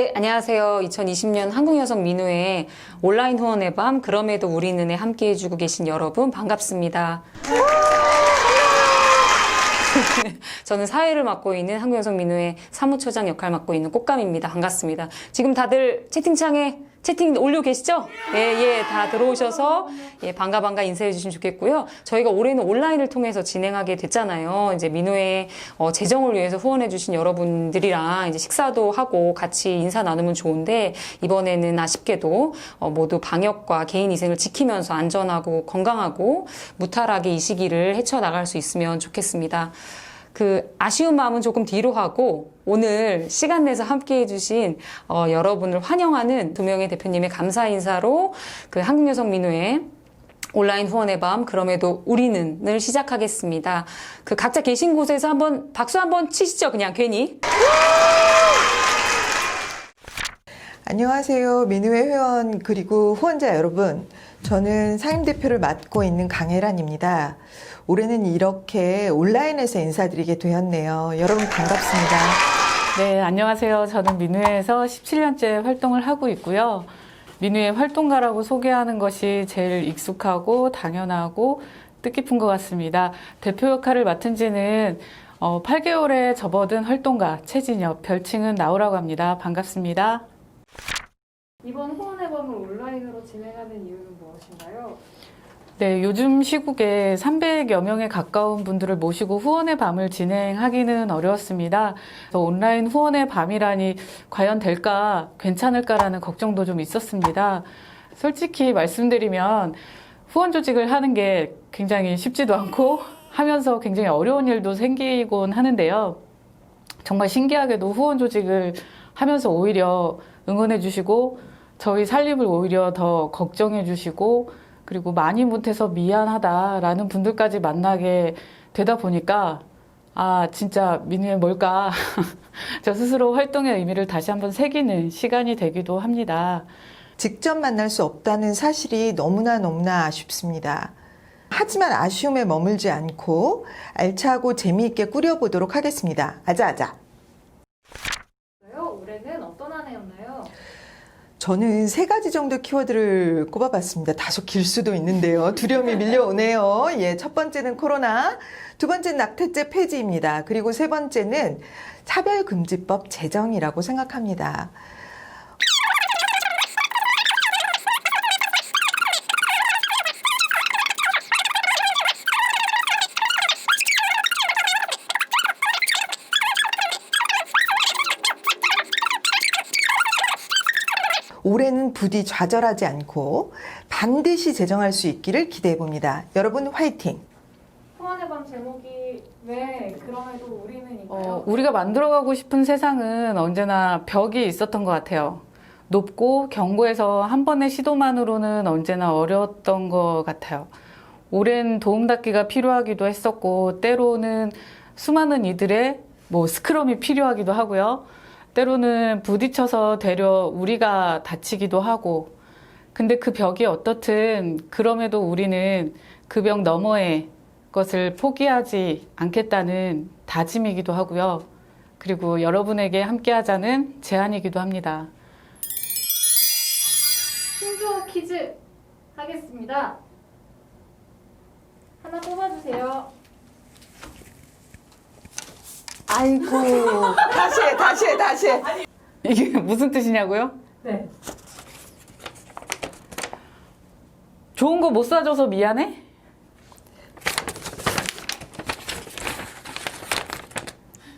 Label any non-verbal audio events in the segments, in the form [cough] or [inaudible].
네, 안녕하세요. 2020년 한국여성 민우회 온라인 후원의 밤, 그럼에도 우리는에 함께 해주고 계신 여러분, 반갑습니다. [laughs] 저는 사회를 맡고 있는 한국여성 민우회 사무처장 역할 맡고 있는 꽃감입니다. 반갑습니다. 지금 다들 채팅창에 채팅 올려 계시죠? 예, 예, 다 들어오셔서 예, 반가 반가 인사해 주시면 좋겠고요. 저희가 올해는 온라인을 통해서 진행하게 됐잖아요. 이제 민호의 어, 재정을 위해서 후원해 주신 여러분들이랑 이제 식사도 하고 같이 인사 나누면 좋은데 이번에는 아쉽게도 어, 모두 방역과 개인 위생을 지키면서 안전하고 건강하고 무탈하게 이 시기를 헤쳐 나갈 수 있으면 좋겠습니다. 그 아쉬운 마음은 조금 뒤로 하고 오늘 시간 내서 함께 해주신 어, 여러분을 환영하는 두 명의 대표님의 감사 인사로 그 한국여성민우회 온라인 후원의 밤 그럼에도 우리는을 시작하겠습니다. 그 각자 계신 곳에서 한번 박수 한번 치시죠 그냥 괜히. 안녕하세요. 민우회 회원 그리고 후원자 여러분. 저는 상임대표를 맡고 있는 강혜란입니다. 올해는 이렇게 온라인에서 인사드리게 되었네요. 여러분 반갑습니다. 네, 안녕하세요. 저는 민우회에서 17년째 활동을 하고 있고요. 민우회 활동가라고 소개하는 것이 제일 익숙하고 당연하고 뜻깊은 것 같습니다. 대표 역할을 맡은 지는 어, 8개월에 접어든 활동가 최진엽, 별칭은 나오라고 합니다. 반갑습니다. 이번 후원의 밤을 온라인으로 진행하는 이유는 무엇인가요? 네, 요즘 시국에 300여 명에 가까운 분들을 모시고 후원의 밤을 진행하기는 어려웠습니다. 온라인 후원의 밤이라니 과연 될까, 괜찮을까라는 걱정도 좀 있었습니다. 솔직히 말씀드리면 후원 조직을 하는 게 굉장히 쉽지도 않고 하면서 굉장히 어려운 일도 생기곤 하는데요. 정말 신기하게도 후원 조직을 하면서 오히려 응원해 주시고 저희 살림을 오히려 더 걱정해 주시고 그리고 많이 못해서 미안하다라는 분들까지 만나게 되다 보니까 아 진짜 민우의 뭘까 [laughs] 저 스스로 활동의 의미를 다시 한번 새기는 시간이 되기도 합니다. 직접 만날 수 없다는 사실이 너무나 너무나 아쉽습니다. 하지만 아쉬움에 머물지 않고 알차고 재미있게 꾸려보도록 하겠습니다. 아자아자. 올해는 어떤 한 해였나요? 저는 세 가지 정도 키워드를 꼽아봤습니다. 다소 길 수도 있는데요. 두려움이 밀려오네요. 예, 첫 번째는 코로나, 두 번째는 낙태죄 폐지입니다. 그리고 세 번째는 차별금지법 제정이라고 생각합니다. 올해는 부디 좌절하지 않고 반드시 제정할 수 있기를 기대해 봅니다. 여러분 화이팅! 후원의 밤 제목이 왜 그럼에도 우리는인가요? 어, 우리가 만들어가고 싶은 세상은 언제나 벽이 있었던 것 같아요. 높고 견고해서 한 번의 시도만으로는 언제나 어려웠던 것 같아요. 오랜 도움닫기가 필요하기도 했었고, 때로는 수많은 이들의 뭐 스크럼이 필요하기도 하고요. 때로는 부딪혀서 되려 우리가 다치기도 하고, 근데 그 벽이 어떻든 그럼에도 우리는 그 벽 너머의 것을 포기하지 않겠다는 다짐이기도 하고요. 그리고 여러분에게 함께 하자는 제안이기도 합니다. 신조어 퀴즈 하겠습니다. 하나 뽑아주세요. 아이고 다시 해 다시 해 다시 해 이게 [laughs] 무슨 뜻이냐고요? 네. 좋은 거 못 사줘서 미안해?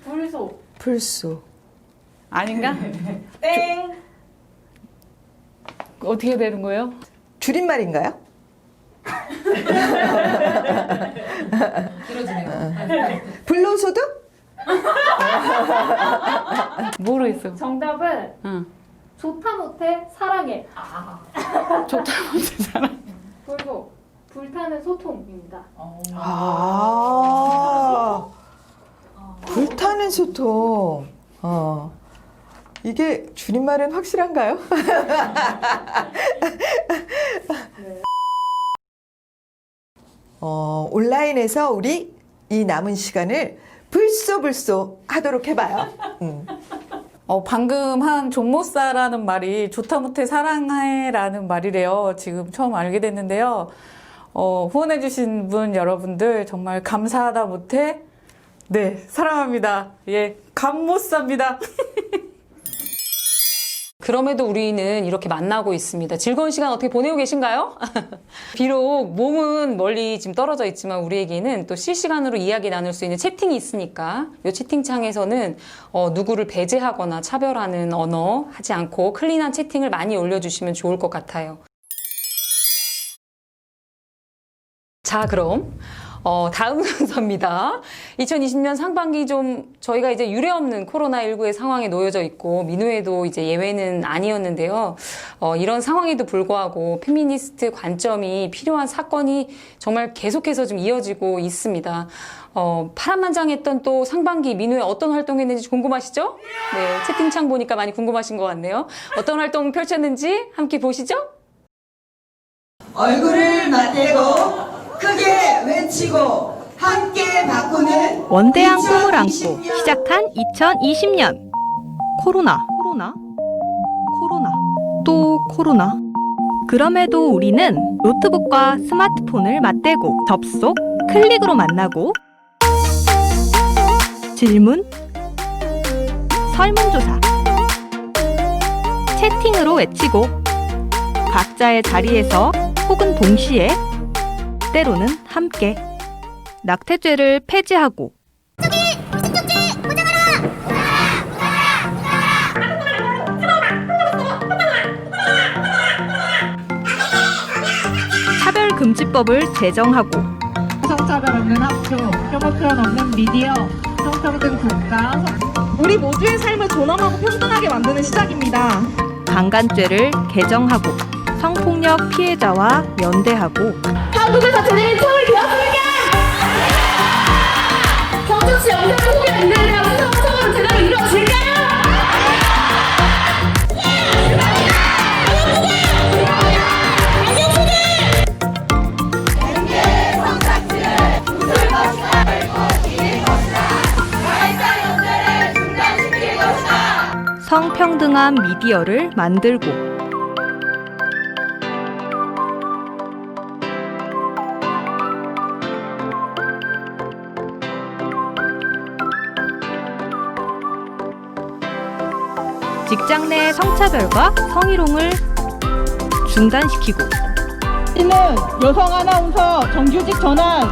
불소. 불소 아닌가? [laughs] 땡. 어떻게 되는 거예요? 줄임말인가요? [laughs] 길어지네요. 불로소득? 모르겠어. 정답은 응. 좋다 못해 사랑해. 좋다 못했잖아. 불소. 불타는 소통입니다. 아 불타는 소통 어 이게 줄임말은 확실한가요? [laughs] 어, 온라인에서 우리 이 남은 시간을 불쏘불쏘 하도록 해봐요. 음. 어, 방금 한 존모사라는 말이 좋다 못해 사랑해라는 말이래요. 지금 처음 알게 됐는데요. 어, 후원해주신 분 여러분들 정말 감사하다 못해 네, 사랑합니다. 예, 감모사입니다. [laughs] 그럼에도 우리는 이렇게 만나고 있습니다. 즐거운 시간 어떻게 보내고 계신가요? [laughs] 비록 몸은 멀리 지금 떨어져 있지만 우리에게는 또 실시간으로 이야기 나눌 수 있는 채팅이 있으니까 이 채팅창에서는 어, 누구를 배제하거나 차별하는 언어 하지 않고 클린한 채팅을 많이 올려주시면 좋을 것 같아요. 자, 그럼 어, 다음 [laughs] 순서입니다. 2020년 상반기 좀 저희가 이제 유례 없는 코로나19의 상황에 놓여져 있고 민우에도 이제 예외는 아니었는데요. 어, 이런 상황에도 불구하고 페미니스트 관점이 필요한 사건이 정말 계속해서 좀 이어지고 있습니다. 어, 파란만장했던 또 상반기 민우에 어떤 활동했는지 궁금하시죠? 네, 채팅창 보니까 많이 궁금하신 것 같네요. 어떤 활동 펼쳤는지 함께 보시죠. 얼굴을 맞대고 크게 외치고 함께 바꾸는 원대한 꿈을 안고 2020년 시작한 2020년. 코로나. 코로나? 코로나. 또 코로나. 그럼에도 우리는 노트북과 스마트폰을 맞대고 접속 클릭으로 만나고 질문 설문조사 채팅으로 외치고 각자의 자리에서 혹은 동시에 때로는 함께 낙태죄를 폐지하고 차별금지법을 제정하고 성차별 없는 학교, 혐오 표현 없는 미디어, 성평등 국가. 우리 모두의 삶을 존엄하고 평등하게 만드는 시작입니다. 강간죄를 개정하고 성폭력 피해자와 연대하고 한국에서 제대로 처음을 되었습니까? 경주시 영상 소개 민들에 대한 수상성으로 제대로 이루어질까요? 성평등한 미디어를 만들고 직장 내 성차별과 성희롱을 중단시키고 이는 여성 아나운서 정규직 전환.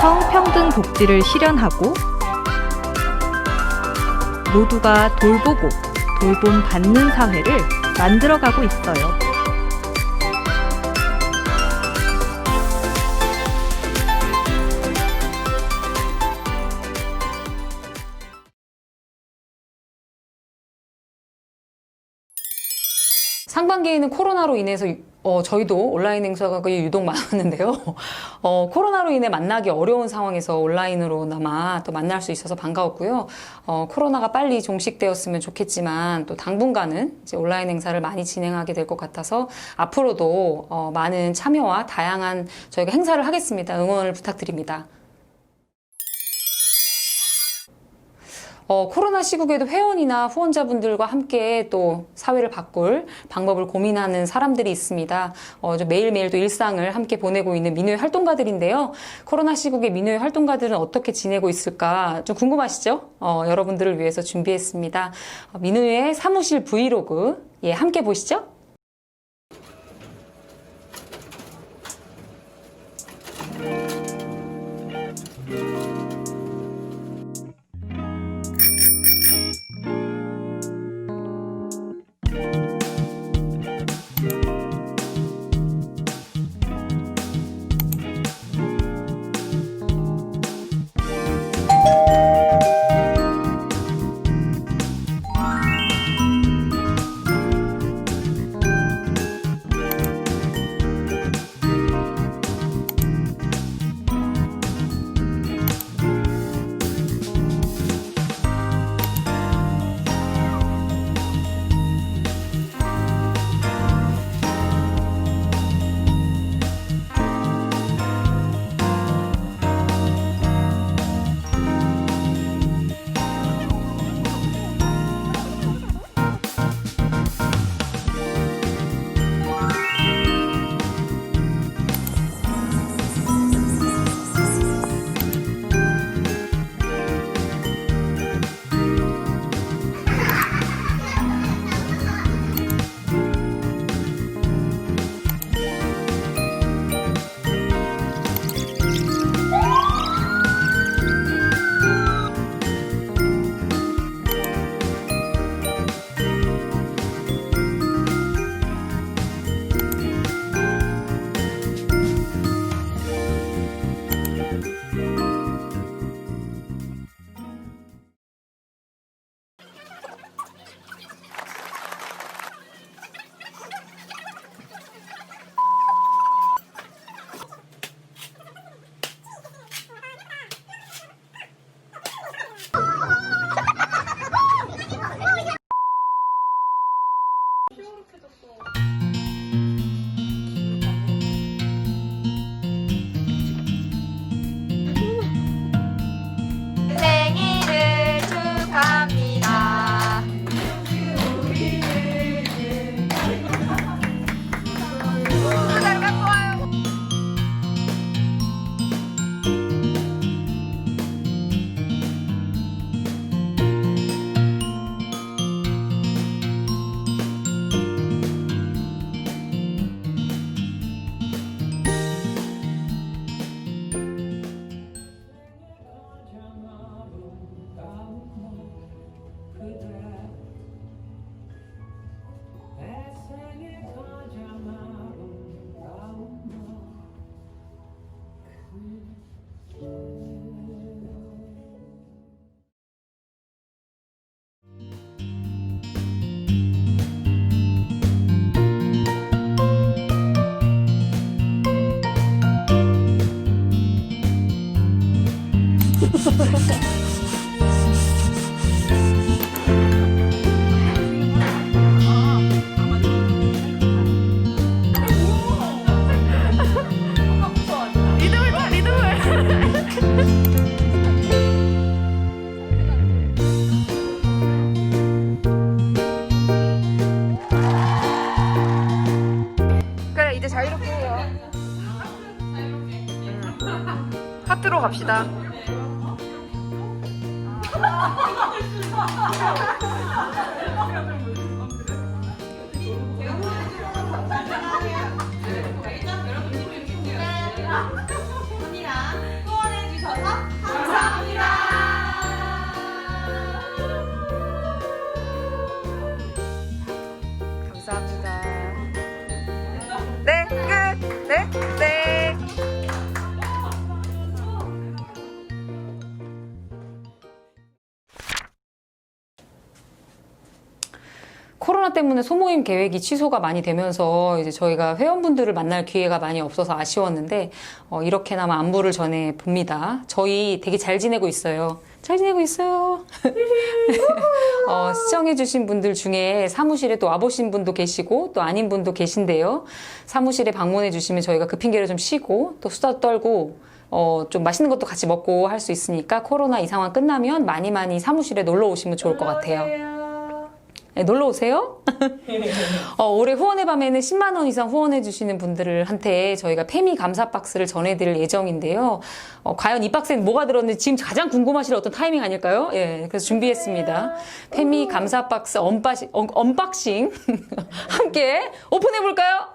성평등 복지를 실현하고 모두가 돌보고 돌봄 받는 사회를 만들어가고 있어요. 상반기에는 코로나로 인해서 어, 저희도 온라인 행사가 거의 유독 많았는데요. [laughs] 어, 코로나로 인해 만나기 어려운 상황에서 온라인으로나마 또 만날 수 있어서 반가웠고요. 어, 코로나가 빨리 종식되었으면 좋겠지만 또 당분간은 이제 온라인 행사를 많이 진행하게 될 것 같아서 앞으로도 어, 많은 참여와 다양한 저희가 행사를 하겠습니다. 응원을 부탁드립니다. 어, 코로나 시국에도 회원이나 후원자분들과 함께 또 사회를 바꿀 방법을 고민하는 사람들이 있습니다. 어, 저 매일매일 또 일상을 함께 보내고 있는 민우의 활동가들인데요. 코로나 시국에 민우의 활동가들은 어떻게 지내고 있을까 좀 궁금하시죠? 어, 여러분들을 위해서 준비했습니다. 어, 민우의 사무실 브이로그 예, 함께 보시죠. 갑시다. 때문에 소모임 계획이 취소가 많이 되면서 이제 저희가 회원분들을 만날 기회가 많이 없어서 아쉬웠는데 어, 이렇게나마 안부를 전해 봅니다. 저희 되게 잘 지내고 있어요. 잘 지내고 있어요. [laughs] 어, 시청해주신 분들 중에 사무실에 또 와보신 분도 계시고 또 아닌 분도 계신데요. 사무실에 방문해주시면 저희가 그 핑계를 좀 쉬고 또 수다 떨고 어, 좀 맛있는 것도 같이 먹고 할 수 있으니까 코로나 이 상황 끝나면 많이 많이 사무실에 놀러 오시면 좋을 것 같아요. 네, 놀러 오세요. [laughs] 어, 올해 후원의 밤에는 10만 원 이상 후원해 주시는 분들한테 저희가 페미 감사 박스를 전해드릴 예정인데요. 어, 과연 이 박스에는 뭐가 들었는지 지금 가장 궁금하실 어떤 타이밍 아닐까요? 예, 그래서 준비했습니다. 페미 감사 박스 언박싱, 언, 언박싱 [laughs] 함께 오픈해 볼까요?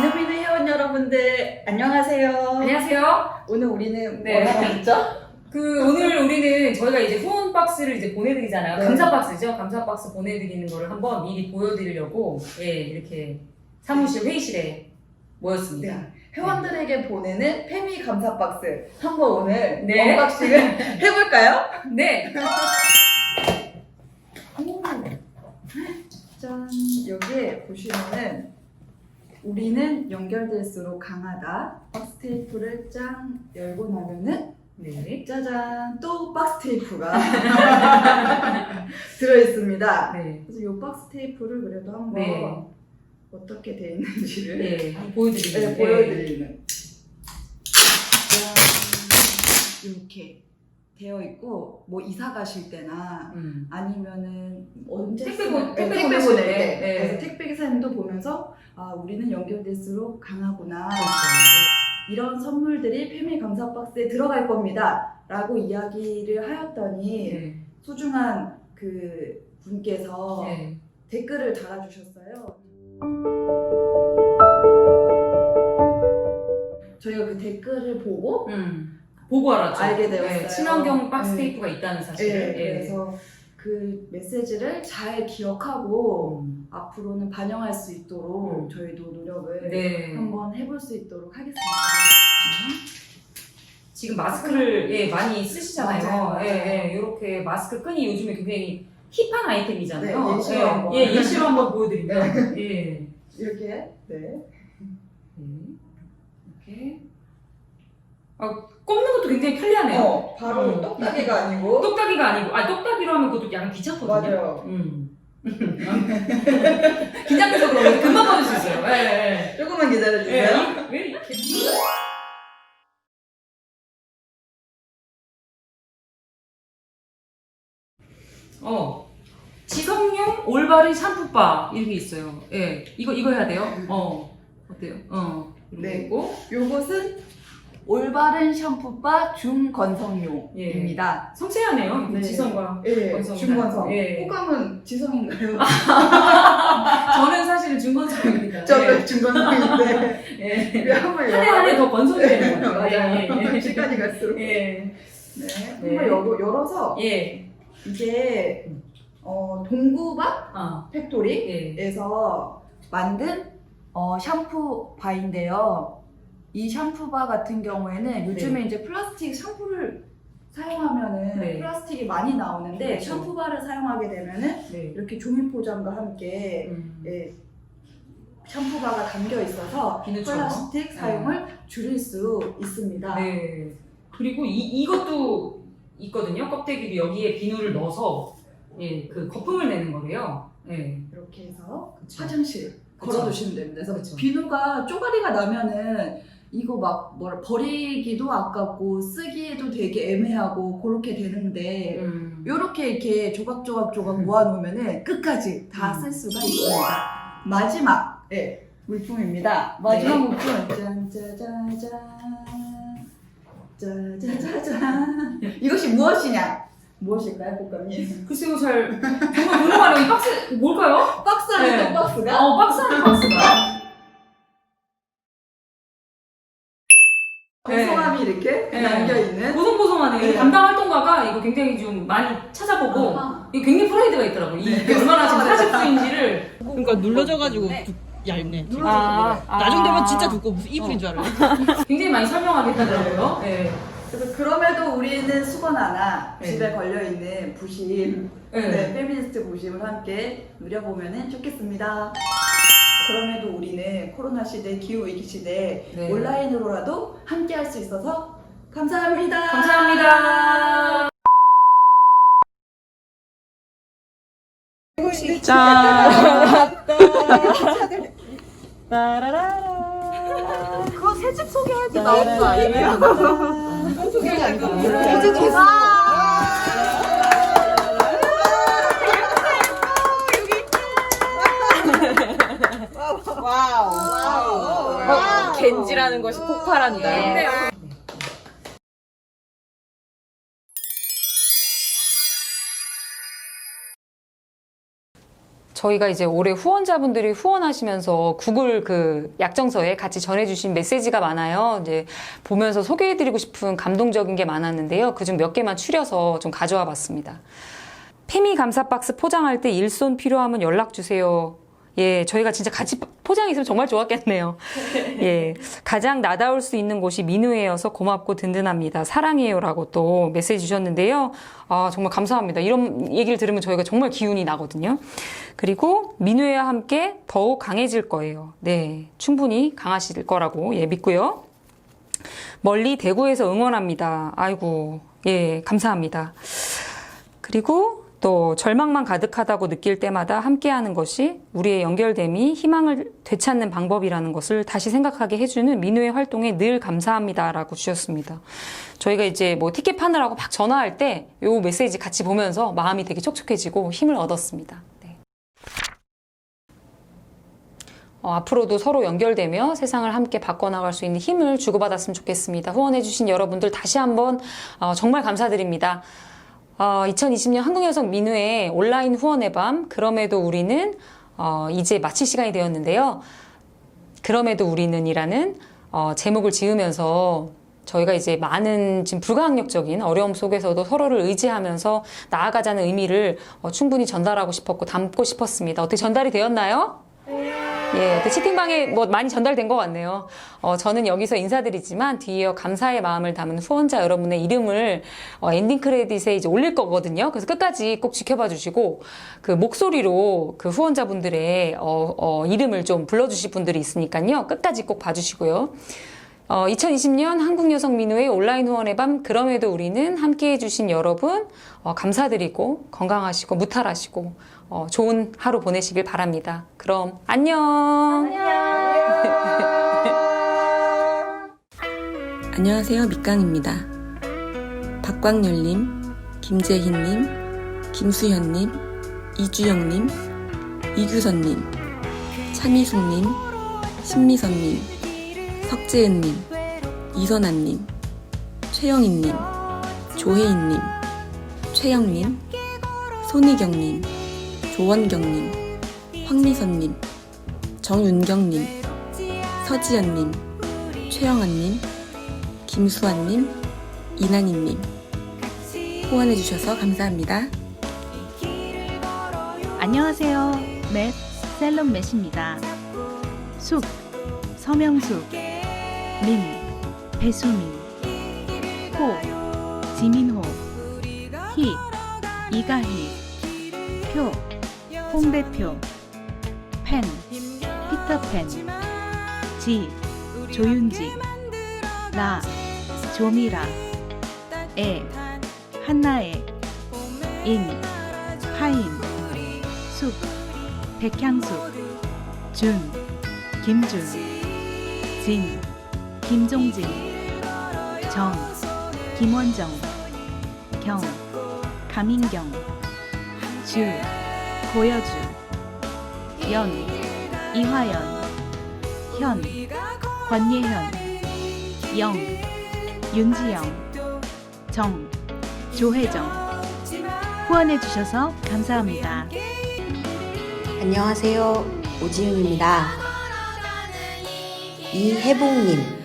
미누비누 회원 여러분들 안녕하세요. 안녕하세요. 오늘 우리는 네. 뭐 하고 있죠? 그 오늘 우리는 저희가 이제 후원 박스를 이제 보내드리잖아요. 네. 감사 박스죠. 감사 박스 보내드리는 거를 한번 미리 보여드리려고 예 이렇게 사무실 회의실에 모였습니다. 네. 회원들에게 보내는 페미 감사 박스 한번 오늘 네. 언박싱을 [laughs] 해볼까요? 네. 짠 여기에 보시면은 우리는 연결될수록 강하다 박스 테이프를 짠 열고 나면은 네. 짜잔 또 박스 테이프가 [laughs] 들어있습니다 네. 그래서 이 박스 테이프를 그래도 한번 네. 어떻게 돼 있는지를 네. 한번 보여드리겠습니다. 네, 보여드리는 짠 이렇게 되어 있고 뭐 이사 가실 때나 음. 아니면은 언제 택배 쓰- 보- 네, 택배 택배. 때 네. 그래서 택배 기사님도 보면서 아 우리는 연결될수록 강하구나 그렇죠. 이런 선물들이 페미 감사 박스에 들어갈 겁니다 라고 이야기를 하였더니 네. 소중한 그 분께서 네. 댓글을 달아주셨어요 저희가 그 댓글을 보고 음. 보고 알았죠. 알게 되었어요. 네. 친환경 박스 네. 테이프가 있다는 사실을. 네, 예. 그래서 그 메시지를 잘 기억하고 음. 앞으로는 반영할 수 있도록 음. 저희도 노력을 네. 한번 해볼 수 있도록 하겠습니다. 지금 마스크를 예, 많이 쓰시잖아요. 맞아요. 예, 예, 이렇게 마스크 끈이 요즘에 굉장히 힙한 아이템이잖아요. 네, 예시로 예, 한번. 예, 예시로 한번 보여드리면 예. 이렇게 네. 네. 이렇게 아, 꼽는 것도 굉장히 편리하네요. 어, 바로 음. 똑딱이가 아니고 똑딱이가 아니고, 아 똑딱이로 하면 그것도 약간 귀찮거든요. 맞아요. 음. [laughs] 긴장돼서 그러면 금방 받을 수 있어요. 예, 예. 조금만 예, 기다려주세요. 이- 왜 이렇게? 어. 지성용 올바른 샴푸바 이런 게 있어요. 예, 이거 이거 해야 돼요. 어, 어때요? 어, 이렇게 네. 있고, 요것은 올바른 샴푸바 중건성용입니다. 섬세하네요. 네. 지성과. 예, 건성이다. 중건성. 예. 호감은 지성인가요? [laughs] 저는 사실은 중건성입니다. 저도 중건성인데 [laughs] 예. 우리 한번 한해한해 더 건성이 되는 거죠. 맞아요. 예, 예. 시간이 갈수록. 예. 네. 네. 한번 열어, 열어서 예. 이게 어, 동구바 아, 팩토리에서 예. 만든 어, 샴푸바인데요. 이 샴푸바 같은 경우에는 요즘에 이제 플라스틱 샴푸를 사용하면은 네. 플라스틱이 많이 나오는데 그렇죠. 샴푸바를 사용하게 되면은 네. 이렇게 종이 포장과 함께 음. 예, 샴푸바가 담겨 있어서 비누처럼. 플라스틱 사용을 줄일 수 있습니다. 네. 그리고 이, 이것도 있거든요. 껍데기도 여기에 비누를 넣어서 예, 그 거품을 내는 거래요. 예. 이렇게 해서 그쵸. 화장실. 걸어두시면 됩니다. 그래서 그쵸. 비누가 쪼가리가 나면은 이거 막 뭐라 버리기도 아깝고 쓰기에도 되게 애매하고 그렇게 되는데 음. 이렇게 이렇게 조각조각 조각 모아놓으면은 끝까지 다 음. 쓸 수가 있습니다. 마지막 예 물품입니다. 마지막 물품 짠짜자잔 짜자자잔 이것이 무엇이냐? 무엇일까요, 꽃감님? 글쎄요, 잘 정말 궁금하네요. 이 박스 뭘까요? 박스 안에 네. 박스가 어, 박스 안에 박스가. 고소함이 이렇게 네. 남겨 있는. 보송보송하네요. 네. 담당 활동가가 이거 굉장히 좀 많이 찾아보고 아하. 이게 굉장히 프라이드가 있더라고요. 이게 얼마나 지금 사직수인지를. 그러니까 눌러져가지고 두- 얇네. 아, 나 정도면 진짜 두꺼워. 무슨 이불인 줄 알아요. [laughs] 굉장히 많이 설명하겠다더라고요. 네. 그래서 그럼에도 우리는 수건 하나 네. 집에 걸려 있는 부심, 네. 네, 페미니스트 부심을 함께 누려보면 좋겠습니다. 그럼에도 우리는 코로나 시대, 기후 위기 시대 네. 온라인으로라도 함께 할 수 있어서 감사합니다. 감사합니다. [laughs] 그거 새집 소개할 때 나오는 거 아니에요? 소개가 아니고 겐지라는 것이 폭발한다. 저희가 이제 올해 후원자분들이 후원하시면서 구글 그 약정서에 같이 전해주신 메시지가 많아요. 이제 보면서 소개해드리고 싶은 감동적인 게 많았는데요. 그중 몇 개만 추려서 좀 가져와 봤습니다. 페미 감사 박스 포장할 때 일손 필요하면 연락 주세요. 예, 저희가 진짜 같이 포장했으면 정말 좋았겠네요. [laughs] 예, 가장 나다울 수 있는 곳이 민우예여서 고맙고 든든합니다. 사랑해요라고 또 메시지 주셨는데요. 아, 정말 감사합니다. 이런 얘기를 들으면 저희가 정말 기운이 나거든요. 그리고 민우와 함께 더욱 강해질 거예요. 네, 충분히 강하실 거라고 예, 믿고요. 멀리 대구에서 응원합니다. 아이고, 예, 감사합니다. 그리고 또 절망만 가득하다고 느낄 때마다 함께하는 것이 우리의 연결됨이 희망을 되찾는 방법이라는 것을 다시 생각하게 해주는 민우의 활동에 늘 감사합니다라고 주셨습니다. 저희가 이제 뭐 티켓 파느라고 막 전화할 때 요 메시지 같이 보면서 마음이 되게 촉촉해지고 힘을 얻었습니다. 네. 어, 앞으로도 서로 연결되며 세상을 함께 바꿔나갈 수 있는 힘을 주고받았으면 좋겠습니다. 후원해주신 여러분들 다시 한번 어, 정말 감사드립니다. 어, 2020년 한국여성 민우의 온라인 후원의 밤, 그럼에도 우리는 어, 이제 마칠 시간이 되었는데요. 그럼에도 우리는 이라는 어, 제목을 지으면서 저희가 이제 많은 지금 불가항력적인 어려움 속에서도 서로를 의지하면서 나아가자는 의미를 어, 충분히 전달하고 싶었고 담고 싶었습니다. 어떻게 전달이 되었나요? 예, 그 채팅방에 뭐 많이 전달된 것 같네요. 어, 저는 여기서 인사드리지만 뒤이어 감사의 마음을 담은 후원자 여러분의 이름을 어, 엔딩 크레딧에 이제 올릴 거거든요. 그래서 끝까지 꼭 지켜봐 주시고 그 목소리로 그 후원자분들의 어, 어, 이름을 좀 불러주실 분들이 있으니까요. 끝까지 꼭 봐주시고요. 어, 2020년 한국여성민우의 온라인 후원의 밤 그럼에도 우리는 함께 해 주신 여러분 어, 감사드리고 건강하시고 무탈하시고 어, 좋은 하루 보내시길 바랍니다. 그럼 안녕. [laughs] 안녕하세요. 밑강입니다. 박광열님, 김재희님, 김수현님, 이주영님, 이규선님, 차미숙님, 신미선님, 석재은님, 이선아님, 최영희님, 조혜인님, 최영님, 손희경님, 조원경님, 황미선님, 정윤경님, 서지연님, 최영아님, 김수환님, 이난희님 후원해주셔서 감사합니다. 안녕하세요. 맷 셀럽 맷입니다. 숙 서명숙 민 배수민 호 지민호 희 이가희 표 홍대표 펜 피터펜 지 조윤지 나 조미라 애 한나애 인 하인 숙 백향숙 준 김준 진 김종진 정 김원정 경 감인경 주 고여주 연 이화연 현, 권예현, 영, 윤지영, 정, 조혜정. 후원해주셔서 감사합니다. 안녕하세요. 오지윤입니다. 이혜봉님,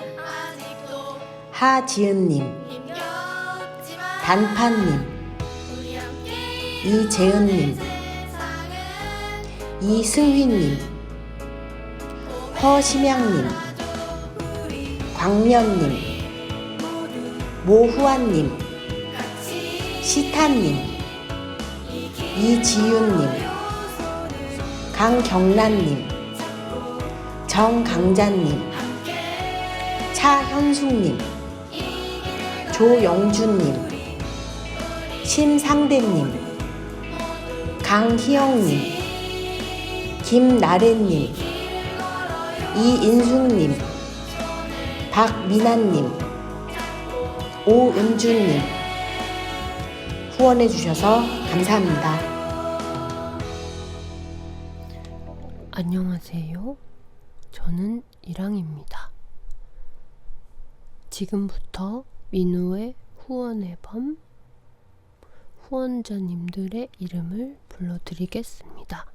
하지은님, 단판님, 이재은님, 이승휘님, 허심양님, 광년님, 모후아님, 시타님, 이지윤님, 강경란님, 정강자님, 차현숙님, 조영준님, 심상대님, 강희영님, 김나래님, 이인숙님, 박미나님, 오은주님, 후원해 주셔서 감사합니다. 안녕하세요. 저는 이랑입니다. 지금부터 민우의 후원의 밤 후원자님들의 이름을 불러드리겠습니다.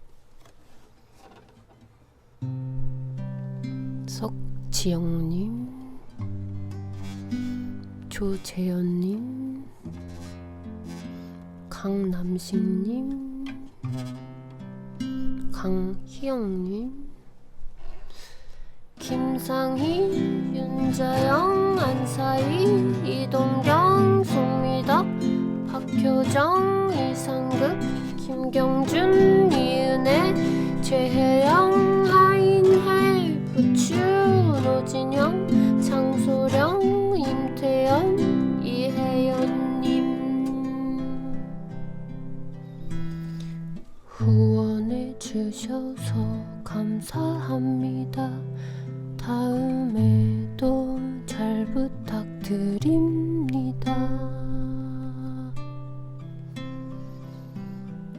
석지영님, 조재현님, 강남식님, 강희영님, 김상희, 윤자영, 안사희, 이동경, 송미덕, 박효정, 이상급, 김경준, 이은혜, 최혜영, 하인혜, 부추, 노진영, 장소령, 임태연, 이혜연님. 후원해 주셔서 감사합니다. 다음에도 잘 부탁드립니다.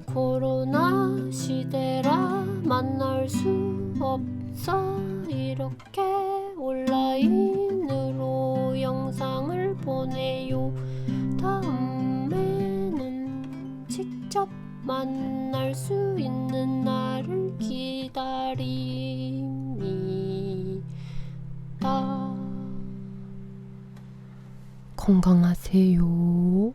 코로나 시대라 만날 수 없어 이렇게 온라인으로 영상을 보내요. 다음에는 직접 만날 수 있는 날을 기다립 건강하세요.